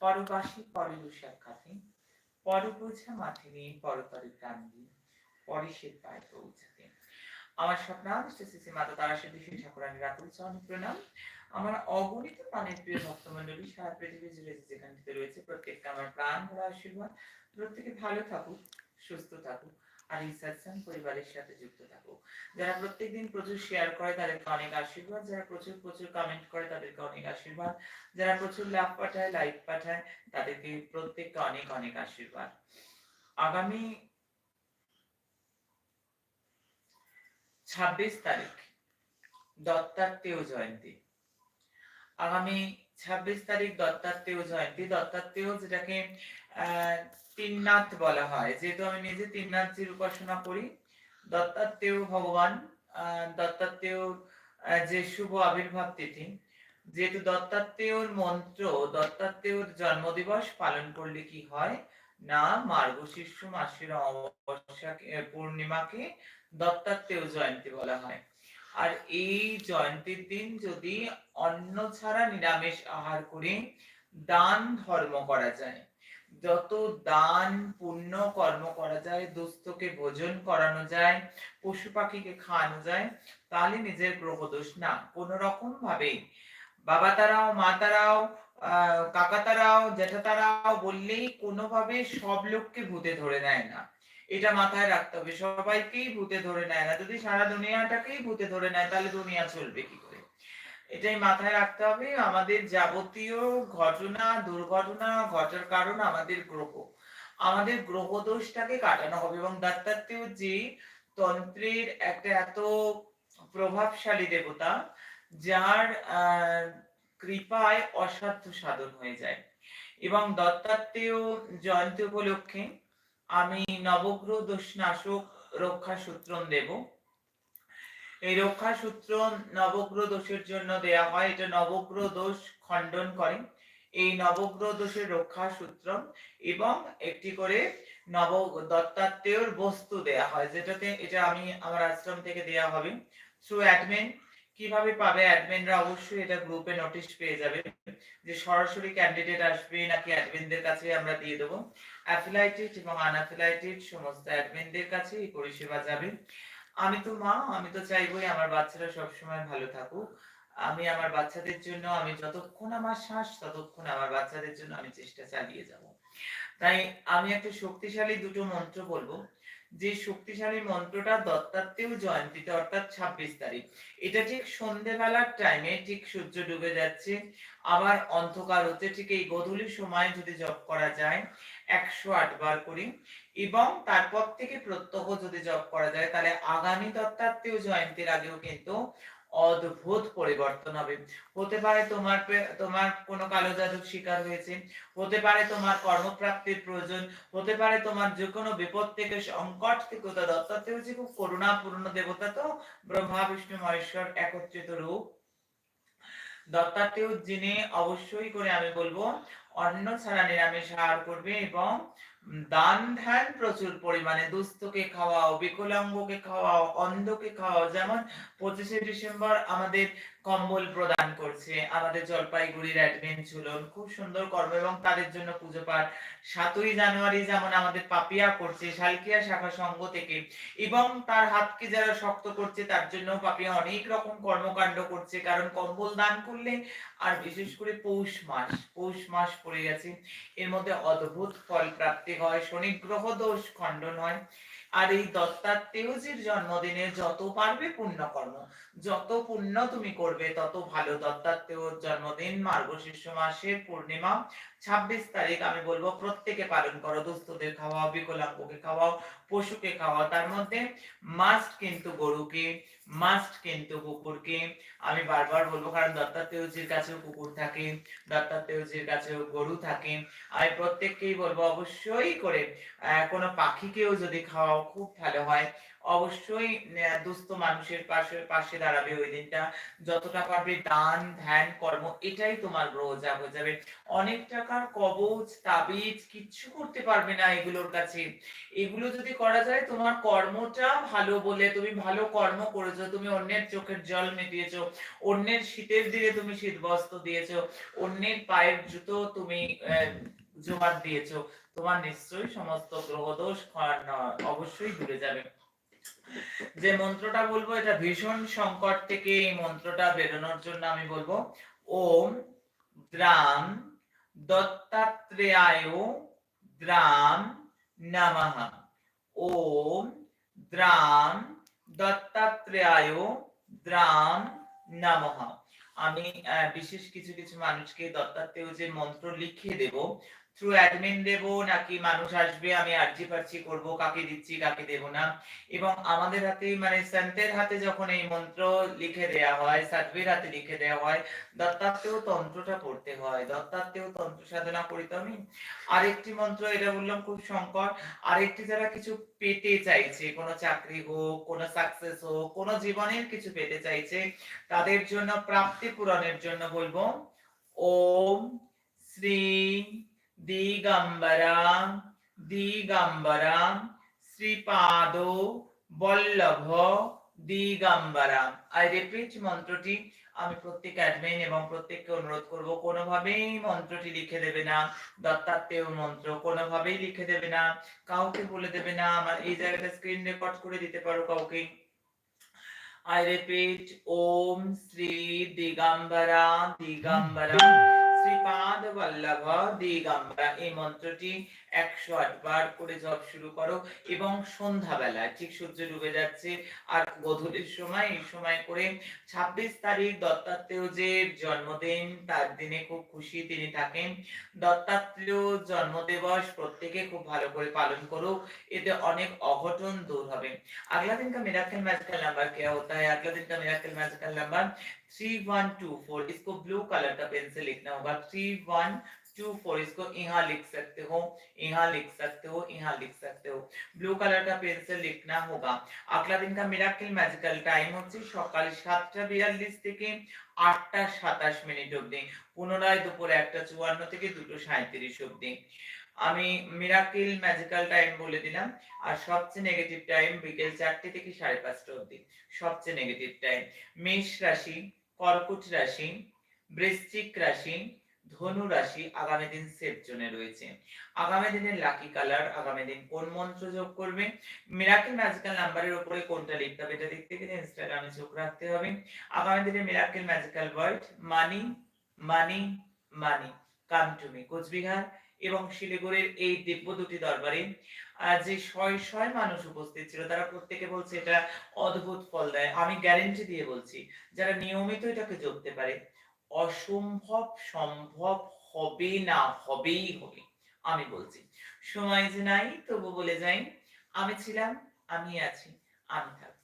পরবাসী সাক্ষাতে পরবোঝা মাঠে নিয়ে পরতরে প্রাণ দিয়ে পরে সে পায় পৌঁছাতে। আমার স্বপ্নাম শ্রী মাতা তারা সেতু শ্রী ঠাকুরানী রাতুল চরণ প্রণাম। আমার অগণিত প্রাণের প্রিয় ভক্তমন্ডলী সারা পৃথিবী জুড়ে যেখান থেকে রয়েছে, প্রত্যেকটা আমার প্রাণ ভরা আশীর্বাদ। প্রত্যেকে ভালো থাকুক, সুস্থ থাকুক। এই সৎসাং পরিবারের সাথে যুক্ত থাকুক যারা প্রত্যেকদিন প্রচুর শেয়ার করে, তাদেরকে অনেক আশীর্বাদ। যারা প্রচুর প্রচুর কমেন্ট করে, তাদেরকে অনেক আশীর্বাদ। যারা প্রচুর লাভ পাঠায় পাঠায়, তাদেরকে প্রত্যেককে অনেক অনেক আশীর্বাদ। আগামী ছাব্বিশ তারিখ, দত্তাত্রেয় জয়ন্তী। আগামী ছাব্বিশ তারিখ দত্তাত্রেয় জয়ন্তী। দত্তাত্রেয় যেটাকে তিননাথ বলা হয়। যেহেতু আমি নিজে তিননাথজির উপাসনা করি, দত্তাত্রেয় ভগবান দত্তাত্রেয় যে শুভ আবির্ভাব তিথি, যেহেতু দত্তাত্রেয়র মন্ত্র, দত্তাত্রেয়র জন্মদিবস পালন করলে কি হয়? না মার্গশীর্ষ মাসের অমাবস্যাকে, পূর্ণিমাকে দত্তাত্রেয় জয়ন্তী বলা হয়। আর এই জয়ন্তীর দিন যদি অন্ন ছাড়া নিরামিষ আহার করে দান ধর্ম করা যায়। যত দান, পুণ্য, কর্ম করা যায়, দুস্থকে ভোজন করানো যায়, পশু পাখিকে খাওয়ানো যায়, তাহলে নিজের গ্রহ দোষ না। কোন রকম ভাবে বাবা তারাও মা তারাও কাকা তারাও জ্যাঠা তারাও বললেই কোনোভাবে সব লোককে ভূতে ধরে নেয় না। এটা মাথায় রাখতে হবে। সবাইকেই ভূতে ধরে নেয় না। যদি সারা দুনিয়াটাকেই ভূতে ধরে নেয়, তাহলে দুনিয়া চলবে কি করে? এটাই মাথায় রাখতে হবে। আমাদের যাবতীয় ঘটনা, দুর্ঘটনা, ঘটার কারণ আমাদের গ্রহ। আমাদের গ্রহ দোষটাকে কাটানো হবে এবং দত্তাত্রেয় যে তন্ত্রের একটা এত প্রভাবশালী দেবতা, যার কৃপায় অসাধ্য সাধন হয়ে যায়। এবং দত্তাত্রেয় জয়ন্তী উপলক্ষে আমি নবগ্রহ দোষ নাশক রক্ষা সূত্রম দেব। এই রক্ষা সূত্র নবগ্রহ দোষের জন্য দেয়া হয়। এটা নবগ্রহ দোষ খণ্ডন করে। এই নবগ্রহ দোষের রক্ষা সূত্র এবং একটি করে নব দত্তাত্রেয়র বস্তু দেয়া হয়, যেটাতে এটা আমি আমার আশ্রম থেকে দেয়া হবে। থ্রু অ্যাডমিন কীভাবে পাবে অ্যাডমিনরা অবশ্যই এটা গ্রুপে নোটিশ পেয়ে যাবে যে সরাসরি ক্যান্ডিডেট আসবে নাকি অ্যাডমিনদের কাছে আমরা দিয়ে দেবো। অ্যাফিলাইটেড এবং আনঅ্যাফিলাইটেড সমস্ত অ্যাডমিনদের কাছে এই পরিষেবা যাবে। আমি তো মা, আমি তো চাইবোই আমার বাচ্চারা সবসময় ভালো থাকুক। আমি আমার বাচ্চাদের জন্য, আমি যতক্ষণ আমার শ্বাস, ততক্ষণ আমার বাচ্চাদের জন্য আমি চেষ্টা চালিয়ে যাব। তাই আমি একটা শক্তিশালী দুটো মন্ত্র বলব। যে শক্তিশালী মন্ত্রটা দত্তাত্রেয় জয়ন্তীতে অর্থাৎ ছাব্বিশ তারিখ। এটা ঠিক সন্ধেবেলার টাইমে ঠিক সূর্য ডুবে যাচ্ছে, আবার অন্ধকার হচ্ছে, ঠিক এই গধূলি সময় যদি জপ করা যায় একশো আট বার করি, এবং তারপর থেকে প্রত্যহ যদি জপ করা যায়, তাহলে আগামী দত্তাত্রেয় জয়ন্তীর আগেও কিন্তু অদ্ভুত পরিবর্তন হবে। হতে পারে তোমার তোমার কোনো কালো জাদুর শিকার হয়েছে। হতে পারে তোমার কর্মপ্রাপ্তির প্রয়োজন। হতে পারে তোমার যে কোনো বিপদ থেকে, সংকট থেকে দত্তাত্রেয় হচ্ছে খুব করুণাপূর্ণ দেবতা, তো ব্রহ্মা, বিষ্ণু, মহেশ্বর একত্রিত রূপ। দত্তাত্রেয় যিনি, অবশ্যই করে আমি বলব, অন্ন ছাড়া নিরামিষ আহার করবে এবং দান ধ্যান প্রচুর পরিমাণে। দুস্থকে খাওয়াও, বিকলাঙ্গকে খাওয়াও, অন্ধকে খাওয়াও। যেমন পঁচিশে ডিসেম্বর আমাদের কম্বল প্রদান করছে, আমাদের জলপাইগুড়ির অ্যাডমিন ঝুলন খুব সুন্দর কর্ম এবং তাদের জন্য পুজো পাঠ। সাতই জানুয়ারি যেমন আমাদের পাপিয়া করছে, শালকিয়া শাখা সংঘ থেকে। এবং তার হাতকে যারা শক্ত করছে, তার জন্য পাপিয়া অনেক রকম কর্মকাণ্ড করছে। কারণ কম্বল দান করলে আর বিশেষ করে পৌষ মাস পৌষ মাস পড়ে গেছে। এর মধ্যে অদ্ভুত ফল প্রাপ্তি হয় শনি গ্রহ দোষ খণ্ডন হয় আর এই দত্তাত্রেয়জির জন্মদিনে যত পারবে পুণ্য কর্ম যত পুণ্য তুমি করবে, তত ভালো দত্তাত্রেয় জন্মদিন, মার্গশীর্ষ মাসে পূর্ণিমা, ছাব্বিশ তারিখ আমি বলব, প্রত্যেকে পালন করো, দুস্থদের খাওয়াও, বিকলাঙ্গকে খাওয়াও পশুকে খাওয়াও তার মধ্যে মাস্ট কিন্তু গরুকে মাস্ট কিন্তু কুকুরকে। আমি বারবার বলব, কারণ দত্তাত্রেয়জির কাছেও কুকুর থাকে দত্তাত্রেয়জির কাছেও গরু থাকে। আমি প্রত্যেককেই বলব, অবশ্যই করে কোনো পাখিকেও যদি খাওয়াও খুব ভালো হয়, অবশ্যই দুস্থ মানুষের পাশে পাশে দাঁড়াবে ওই দিনটা। যতটা পারবে দান, ধ্যান, কর্ম, এটাই তোমার যা হয়ে যাবে। অনেক টাকার কবচ, তাবিজ, কিচ্ছু করতে পারবে না এগুলোর কাছে। এগুলো যদি করা যায়, তোমার কর্মটা ভালো বলে, তুমি ভালো কর্ম করেছ, তুমি অন্যের চোখের জল মিটিয়েছো, অন্যের শীতের দিনে তুমি শীত বস্ত্র দিয়েছ, অন্যের পায়ের জুতো তুমি জোগাড় দিয়েছ, তোমার নিশ্চয়ই সমস্ত গ্রহদোষ অবশ্যই দূরে যাবে। যে মন্ত্রটা বলব, এটা ভীষণ সংকট থেকে এই মন্ত্রটা বেরোনোর জন্য আমি বলব, ওম দ্রাম দত্তাত্রেয়ায় দ্রাম নমঃ। ওম দ্রাম দত্তাত্রেয় দ্রাম নামহা আমি বিশেষ কিছু কিছু মানুষকে দত্তাত্রেয় যে মন্ত্র লিখে দেব থ্রু অ্যাডমিন দেব, নাকি মানুষ আসবে, আমি আর্জি পার্জি করব, কাকে দিচ্ছি, কাকে দেব না? এবং আমাদের হাতে মানে সন্তের হাতে যখন এই মন্ত্র লিখে দেয়া হয়, সাধ্বীর হাতে লিখে দেওয়া হয়, দত্তাত্রেয় তন্ত্রটা পড়তে হয়। দত্তাত্রেয় তন্ত্র সাধনা করি তো আমি? আরেকটি মন্ত্র, এটা বললাম খুব সংকট। আরেকটি যারা কিছু পেতে চাইছে, কোনো চাকরি হোক, কোনো সাকসেস হোক, কোনো জীবনের কিছু পেতে চাইছে, তাদের জন্য প্রাপ্তি পূরণের জন্য বলব, ওম শ্রী দিগম্বরা দিগম্বরা শ্রীপাদ বল্লভ দিগম্বরা আই রিপিট মন্ত্রটি আমি প্রত্যেক অ্যাডমিন এবং প্রত্যেককে অনুরোধ করব কোনোভাবেই মন্ত্রটি লিখে দেবে না। দত্তাত্রেয় মন্ত্র কোনোভাবেই লিখে দেবে না। কাউকে বলে দেবে না আমার এই জায়গাটা স্ক্রিন রেকর্ড করে দিতে পারো কাউকে। I repeat, Om Sri Digambara Digambara শ্রীপাদ Vallabh Digambara এই মন্ত্রটি একশো আট বার করে জপ শুরু করো এবং সন্ধ্যাবেলায় ঠিক সূর্য ডুবে যাচ্ছে আর গধূলির সময় এই সময় করে ছাব্বিশ তারিখ দত্তাত্রেয় যে জন্মদিন তার দিনে খুব খুশি তিনি থাকেন দত্তাত্রেয় জন্মদিবস প্রত্যেকে খুব ভালো করে পালন করো এতে অনেক অঘটন দূর হবে अगला दिन का मिराकल मैजिकल नंबर क्या होता है अगला दिन का miracle magical number three one two four इसको ब्लू कलर का पेन से लिखना होगा थ्री वन टू फोर इसको यहाँ लिख सकते हो यहाँ लिख सकते हो यहाँ लिख सकते हो ব্লু কালার का পেন से লিখনা होगा अगला दिन का मिराकल मैजिकल টাইম হচ্ছে সকাল সাতটা বিয়াল্লিশ থেকে আটটা সাতাশ মিনিট অবধি পুনরায় দুপুর একটা চুয়ান্ন থেকে দুটো সাঁত্রিশ অবধি আমি মিরাকিল ম্যাজিক্যাল টাইম বলে দিলাম আর সবচেয়ে নেগেটিভ টাইম বিকেল চারটে থেকে সাড়ে পাঁচটা অবধি সবচেয়ে নেগেটিভ টাইম মেষ রাশি কর্কট রাশি বৃশ্চিক রাশি ধনু রাশি আগামী দিন সেফ জোনে রয়েছে। আগামী দিনের লাকি কালার আগামী দিন কোন মন্ত্র যোগ করবে? মিরাকেল ম্যাজিক্যাল নাম্বারের উপরে কোনটা লিখতে হবে এটা দেখতে গেলে ইনস্টাগ্রামে চোখ রাখতে হবে। আগামী দিনে miracle magical word money money money come to me Coochbehar এবং শিলিগুড়ির এই দিব্য দুটি দরবারে যে শয় শয় মানুষ উপস্থিত ছিল, তারা প্রত্যেকে বলছে এটা অদ্ভুত ফল দেয়। আমি গ্যারেন্টি দিয়ে বলছি, যারা নিয়মিত এটাকে জপতে পারে অসম্ভব সম্ভব হবে না হবেই হবে। আমি বলছি, সময় যে নাই, তবু বলে যাই, আমি ছিলাম আমি আছি, আমি থাকব।